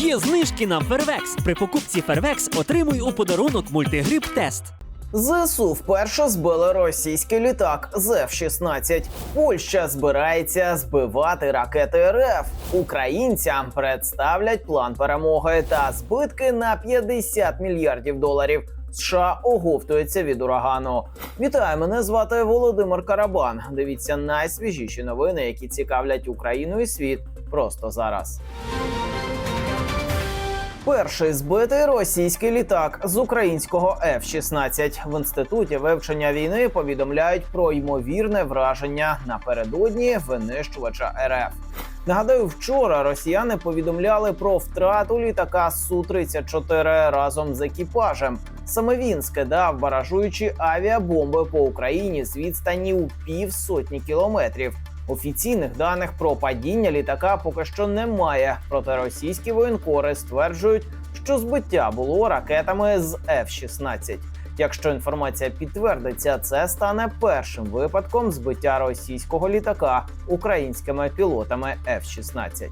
Є знижки на Фервекс. При покупці Фервекс отримуй у подарунок мультигрип тест. ЗСУ вперше збили російський літак з F-16. Польща збирається збивати ракети РФ. Українцям представлять план перемоги та збитки на 50 мільярдів доларів. США оговтується від урагану. Вітаю, мене звати Володимир Карабан. Дивіться найсвіжіші новини, які цікавлять Україну і світ просто зараз. Перший збитий російський літак з українського F-16 в інституті вивчення війни повідомляють про ймовірне враження напередодні винищувача РФ. Нагадаю, вчора росіяни повідомляли про втрату літака су 34 разом з екіпажем. Саме він скидав баражуючі авіабомби по Україні з відстані у півсотні кілометрів. Офіційних даних про падіння літака поки що немає. Проте російські воєнкори стверджують, що збиття було ракетами з F-16. Якщо інформація підтвердиться, це стане першим випадком збиття російського літака українськими пілотами F-16.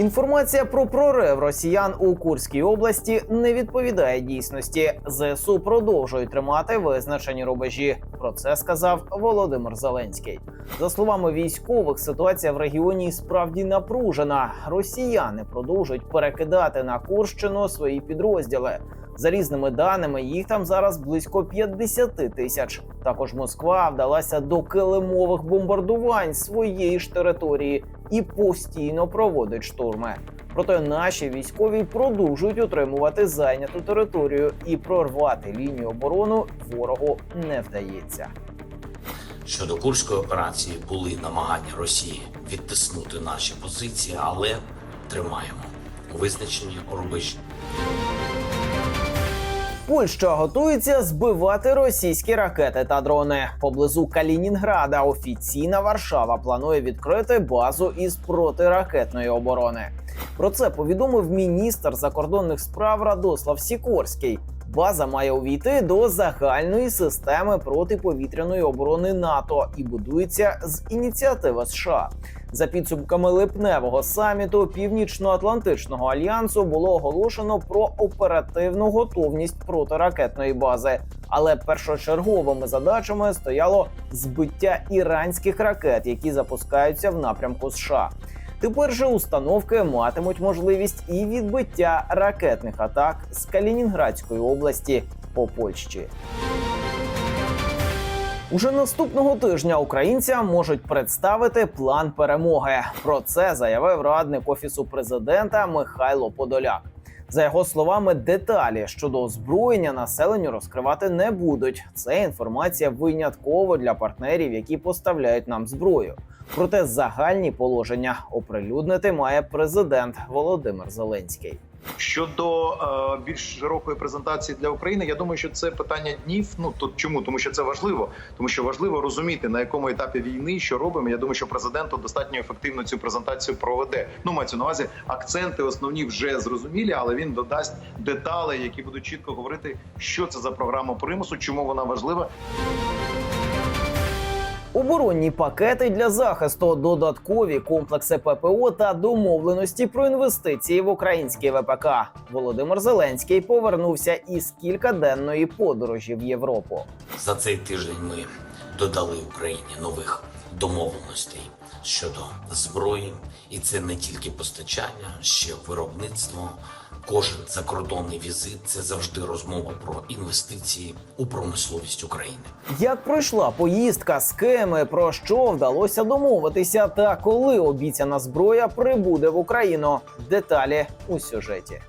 Інформація про прорив росіян у Курській області не відповідає дійсності. ЗСУ продовжують тримати визначені рубежі. Про це сказав Володимир Зеленський. За словами військових, ситуація в регіоні справді напружена. Росіяни продовжують перекидати на Курщину свої підрозділи. За різними даними, їх там зараз близько 50 тисяч. Також Москва вдалася до килимових бомбардувань своєї ж території і постійно проводить штурми. Проте наші військові продовжують утримувати зайняту територію і прорвати лінію оборону ворогу не вдається. Щодо курської операції були намагання Росії відтиснути наші позиції, але тримаємо визначені рубежі. Польща готується збивати російські ракети та дрони поблизу Калінінграда. Офіційна Варшава планує відкрити базу із протиракетної оборони. Про це повідомив міністр закордонних справ Радослав Сікорський. База має увійти до загальної системи протиповітряної оборони НАТО і будується з ініціативи США. За підсумками липневого саміту Північно-Атлантичного альянсу було оголошено про оперативну готовність протиракетної бази. Але першочерговими задачами стояло збиття іранських ракет, які запускаються в напрямку США. Тепер же установки матимуть можливість і відбиття ракетних атак з Калінінградської області по Польщі. Уже наступного тижня українцям можуть представити план перемоги. Про це заявив радник офісу президента Михайло Подоляк. За його словами, деталі щодо озброєння населенню розкривати не будуть. Це інформація винятково для партнерів, які поставляють нам зброю. Проте загальні положення оприлюднити має президент Володимир Зеленський. Щодо е, більш широкої презентації для України, я думаю, що це питання днів. Ну то чому? Тому що це важливо, тому що важливо розуміти на якому етапі війни що робимо. Я думаю, що президент достатньо ефективно цю презентацію проведе. Ну мається на увазі акценти основні вже зрозумілі, але він додасть деталі, які будуть чітко говорити, що це за програма примусу, чому вона важлива. Оборонні пакети для захисту, додаткові комплекси ППО та домовленості про інвестиції в українські ВПК. Володимир Зеленський повернувся із кількаденної подорожі в Європу. За цей тиждень ми додали Україні нових домовленостей щодо зброї, і це не тільки постачання, ще виробництво. Кожен закордонний візит це завжди розмова про інвестиції у промисловість України. Як пройшла поїздка, з ким і про що вдалося домовитися, та коли обіцяна зброя прибуде в Україну? Деталі у сюжеті.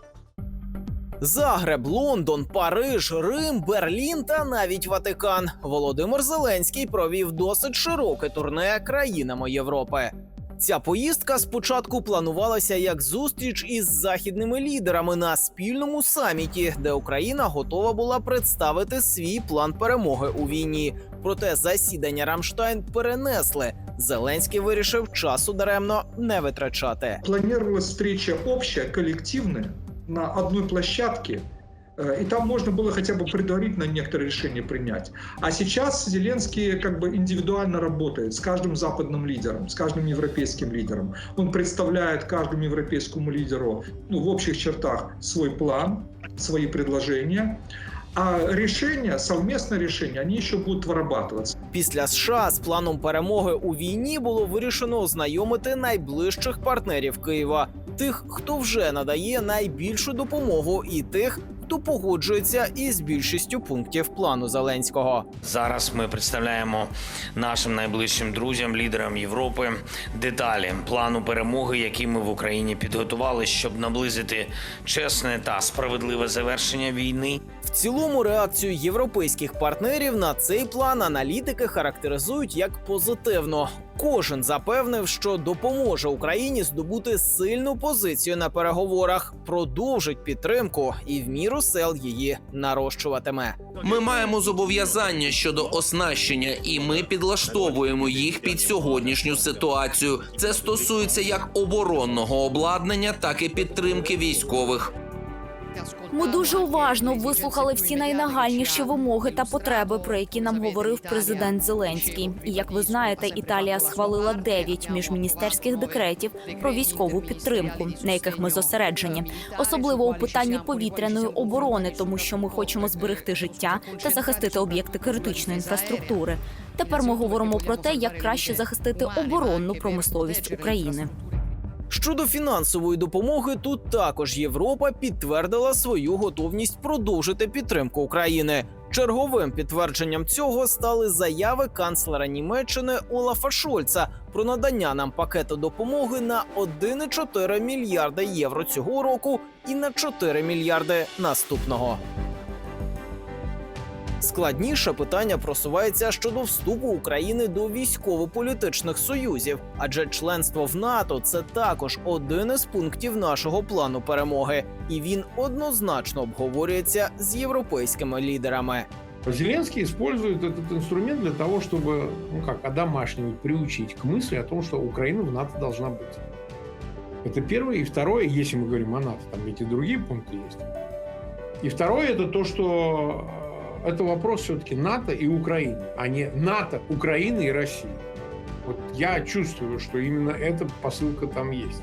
Загреб, Лондон, Париж, Рим, Берлін та навіть Ватикан. Володимир Зеленський провів досить широке турне країнами Європи. Ця поїздка спочатку планувалася як зустріч із західними лідерами на спільному саміті, де Україна готова була представити свій план перемоги у війні. Проте засідання Рамштайн перенесли. Зеленський вирішив часу даремно не витрачати. Планировалась встреча общая, коллективная, на одной площадке Э, И там можно было хотя бы предварительно некоторые решения принять. А сейчас Зеленский как бы индивидуально работает с каждым западным лидером, с каждым европейским лидером. Он представляет каждому европейскому лидеру ну, в общих чертах свой план, свои предложения. А решения, совместные решения, они еще будут вырабатываться. Після США з планом перемоги у війні було вирішено ознайомити найближчих партнерів Києва, тих, хто вже надає найбільшу допомогу, і тих, хто погоджується із більшістю пунктів плану Зеленського. Зараз ми представляємо нашим найближчим друзям, лідерам Європи, деталі плану перемоги, який ми в Україні підготували, щоб наблизити чесне та справедливе завершення війни. Цілому реакцію європейських партнерів на цей план аналітики характеризують як позитивно. Кожен запевнив, що допоможе Україні здобути сильну позицію на переговорах, продовжить підтримку і в міру сел її нарощуватиме. Ми маємо зобов'язання щодо оснащення, і ми підлаштовуємо їх під сьогоднішню ситуацію. Це стосується як оборонного обладнання, так і підтримки військових. Ми дуже уважно вислухали всі найнагальніші вимоги та потреби, про які нам говорив президент Зеленський. І як ви знаєте, Італія схвалила дев'ять міжміністерських декретів про військову підтримку, на яких ми зосереджені, особливо у питанні повітряної оборони, тому що ми хочемо зберегти життя та захистити об'єкти критичної інфраструктури. Тепер ми говоримо про те, як краще захистити оборонну промисловість України. Щодо фінансової допомоги, тут також Європа підтвердила свою готовність продовжити підтримку України. Черговим підтвердженням цього стали заяви канцлера Німеччини Олафа Шольца про надання нам пакету допомоги на 1,4 мільярда євро цього року і на 4 мільярди наступного. Складніше питання просувається щодо вступу України до військово-політичних союзів, адже членство в НАТО це також один із пунктів нашого плану перемоги, і він однозначно обговорюється з європейськими лідерами. Зеленский использует этот инструмент для того, чтобы, ну как, одомашнивать, приучить к мысли о том, что Украина в НАТО должна быть. Это первое. И второе, если мы говорим о НАТО, там ведь и другие пункты есть. И второе, это то, что э, это вопрос все-таки НАТО и Украины, а не НАТО, Украины и России. Вот я чувствую, что именно эта посылка там есть.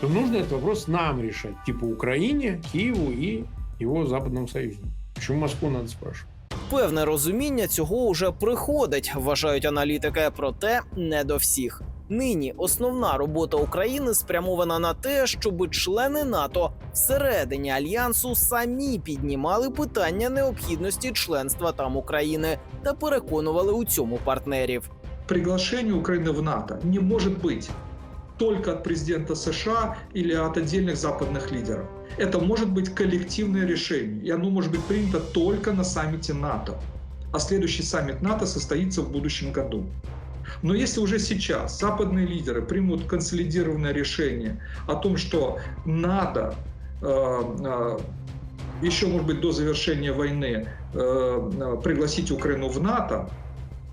То нужно этот вопрос нам решать, типа Украине, Киеву и его западному союзнику. Почему Москву надо спрашивать? Певне розуміння цього уже приходить, вважають аналітики, проте не до всіх. Нині основна робота України спрямована на те, щоб члени НАТО всередині альянсу самі піднімали питання необхідності членства там України та переконували у цьому партнерів. приглашение Украины в НАТО не может быть только от президента США или от отдельных западных лидеров. Это может быть коллективное решение, и оно может быть принято только на саммите НАТО. А следующий саммит НАТО состоится в будущем году. Но если уже сейчас западные лидеры примут консолидированное решение о том, что надо э, э, еще, может быть, до завершения войны э, э, пригласить Украину в НАТО,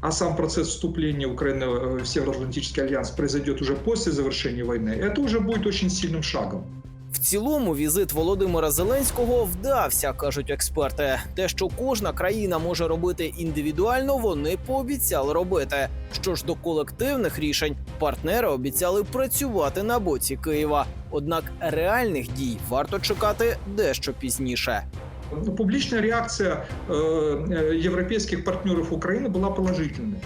а сам процесс вступления Украины в Североатлантический альянс произойдет уже после завершения войны, это уже будет очень сильным шагом. В цілому візит Володимира Зеленського вдався, кажуть експерти. Те, що кожна країна може робити індивідуально, вони пообіцяли робити. Що ж до колективних рішень, партнери обіцяли працювати на боці Києва. Однак реальних дій варто чекати дещо пізніше. Ну, Публичная реакция э, э, европейских партнеров Украины была положительной.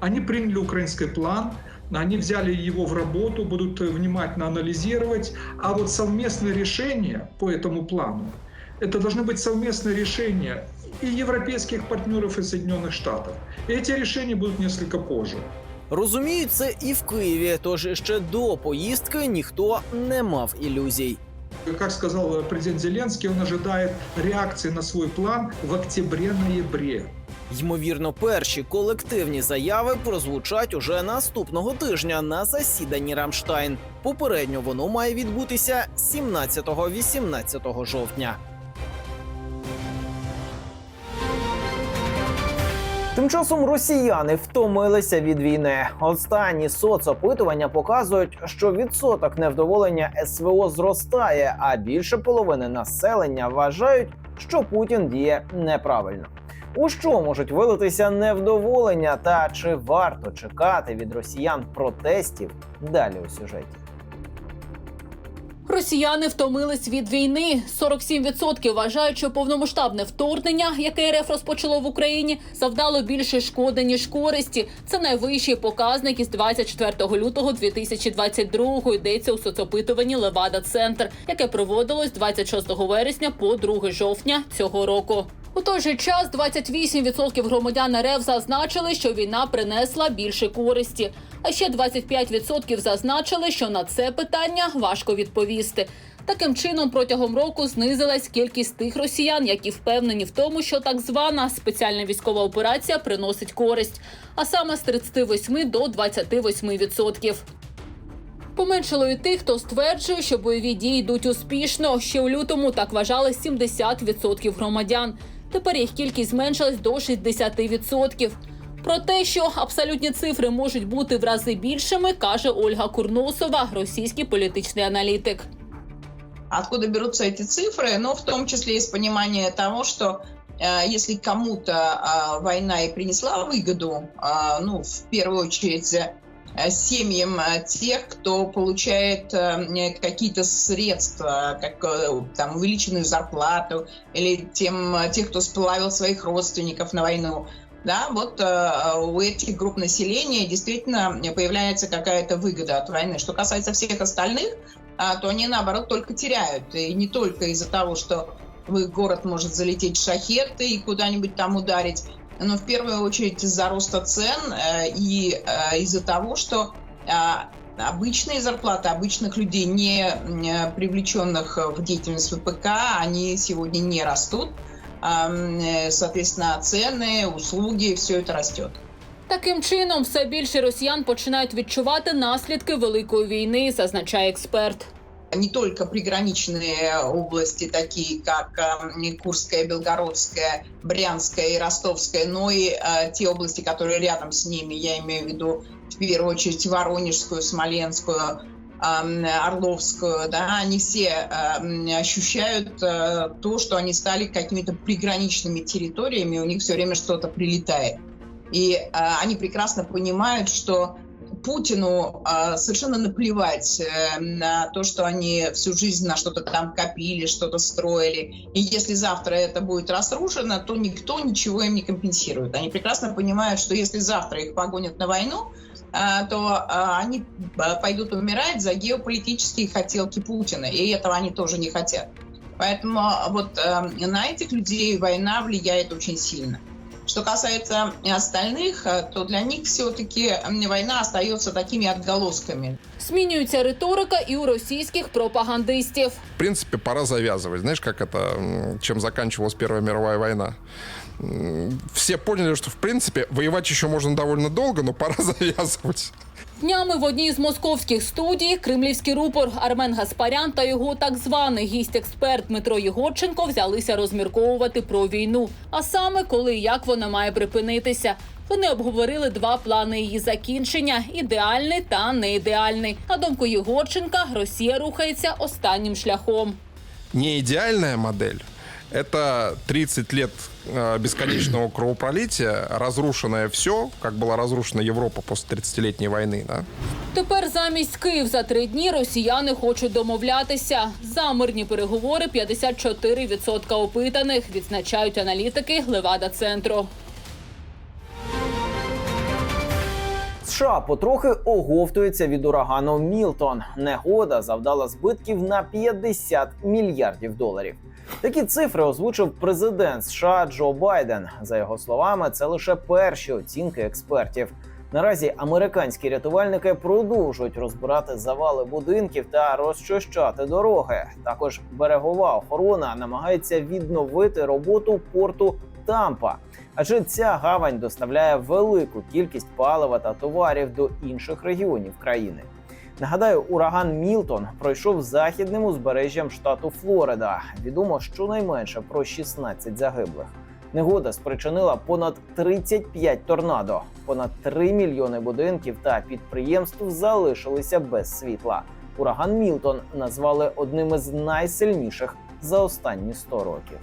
Они приняли украинский план, они взяли его в работу, будут э, внимательно анализировать. А вот совместные решения по этому плану, это должны быть совместные решения и европейских партнеров, и Соединенных Штатов. И эти решения будут несколько позже. Розуміють це і в Києві, тож ще до поїздки ніхто не мав ілюзій. Как сказал э, президент Зеленский, он ожидает реакции на свой план в октябре-ноябре. Ймовірно, перші колективні заяви прозвучать уже наступного тижня на засіданні Рамштайн. Попередньо воно має відбутися 17-18 жовтня. Тим часом росіяни втомилися від війни. Останні соцопитування показують, що відсоток невдоволення СВО зростає, а більше половини населення вважають, що Путін діє неправильно. У що можуть вилитися невдоволення, та чи варто чекати від росіян протестів? Далі у сюжеті. Росіяни втомились від війни. 47% вважають, що повномасштабне вторгнення, яке РФ розпочало в Україні, завдало більше шкоди ніж користі. Це найвищий показник із 24 лютого 2022 Йдеться у соцопитуванні Левада Центр, яке проводилось з 26 вересня по 2 жовтня цього року. У той же час 28% громадян РФ зазначили, що війна принесла більше користі. А ще 25% зазначили, що на це питання важко відповісти. Таким чином, протягом року знизилась кількість тих росіян, які впевнені в тому, що так звана спеціальна військова операція приносить користь, а саме з 38 до 28%. Поменшало і тих, хто стверджує, що бойові дії йдуть успішно. Ще у лютому так вважали 70% громадян. Тепер їх кількість зменшилась до 60%. Про те, що абсолютні цифри можуть бути в рази більшими, каже Ольга Курносова, російський політичний аналітик. Откуда берутся эти цифры? Ну, в том числе из понимания того, что э, если кому-то э, война и принесла выгоду, э, ну, в первую очередь э, семьям э, тех, кто получает э, какие-то средства, как э, там увеличенную зарплату, или тем, э, тех, кто сплавил своих родственников на войну, да, вот э, у этих групп населения действительно появляется какая-то выгода от войны. Что касается всех остальных, а, то они, наоборот, только теряют. И не только из-за того, что в их город может залететь шахет и куда-нибудь там ударить, но в первую очередь из-за роста цен э, и э, из-за того, что а, обычные зарплаты обычных людей, не м, привлеченных в деятельность ВПК, они сегодня не растут. А, м, э, Соответственно, цены, услуги, все это растет. Таким чином, все більше росіян починають відчувати наслідки великої війни, зазначає експерт. Не только приграничные области, такие как э, Курская, Белгородская, Брянская и Ростовская, но и э, те области, которые рядом с ними, я имею в виду в первую очередь Воронежскую, Смоленскую, э, Орловскую, да, они все э, м, ощущают э, то, что они стали какими-то приграничными территориями, у них все время что-то прилетает. И э, они прекрасно понимают, что Путину э, совершенно наплевать э, на то, что они всю жизнь на что-то там копили, что-то строили. И если завтра это будет разрушено, то никто ничего им не компенсирует. Они прекрасно понимают, что если завтра их погонят на войну, э, то э, они э, пойдут умирать за геополитические хотелки Путина. И этого они тоже не хотят. Поэтому э, вот на этих людей война влияет очень сильно. Что касается остальных, э, то для них все-таки война остается такими отголосками. Змінюється риторика і у російських пропагандистів. В принципе, пора завязывать. Знаешь, как это, м, чем заканчивалась Первая мировая война? М, Все поняли, что, в принципе, воевать еще можно довольно долго, но пора завязывать. Днями в одній з московських студій кремлівський рупор Армен Гаспарян та його так званий гість-експерт Дмитро Єгорченко взялися розмірковувати про війну. А саме коли і як вона має припинитися. Вони обговорили два плани її закінчення: ідеальний та неідеальний. На думку Єгорченка, Росія рухається останнім шляхом. Не идеальная модель. Это 30 лет э, бесконечного кровопролития, разрушенное все, как была разрушена Європа після 30-літньої війни. да? Тепер замість Київ за три дні росіяни хочуть домовлятися. За мирні переговори 54% опитаних, відзначають аналітики Левада центру. США потрохи оговтується від урагану Мілтон. Негода завдала збитків на 50 мільярдів доларів. Такі цифри озвучив президент США Джо Байден. За його словами, це лише перші оцінки експертів. Наразі американські рятувальники продовжують розбирати завали будинків та розчищати дороги. Також берегова охорона намагається відновити роботу порту Тампа, адже ця гавань доставляє велику кількість палива та товарів до інших регіонів країни. Нагадаю, ураган Мілтон пройшов західним узбережжям штату Флорида. Відомо щонайменше про 16 загиблих. Негода спричинила понад 35 торнадо. Понад 3 мільйони будинків та підприємств залишилися без світла. Ураган Мілтон назвали одним із найсильніших за останні 100 років.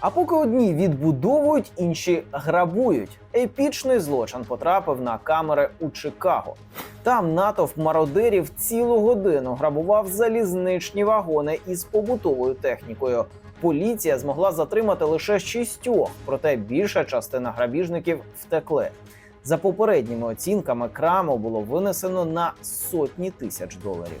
А поки одні відбудовують, інші грабують. Епічний злочин потрапив на камери у Чикаго. Там натовп мародерів цілу годину грабував залізничні вагони із побутовою технікою. Поліція змогла затримати лише шістьох, проте більша частина грабіжників втекли. За попередніми оцінками краму було винесено на сотні тисяч доларів.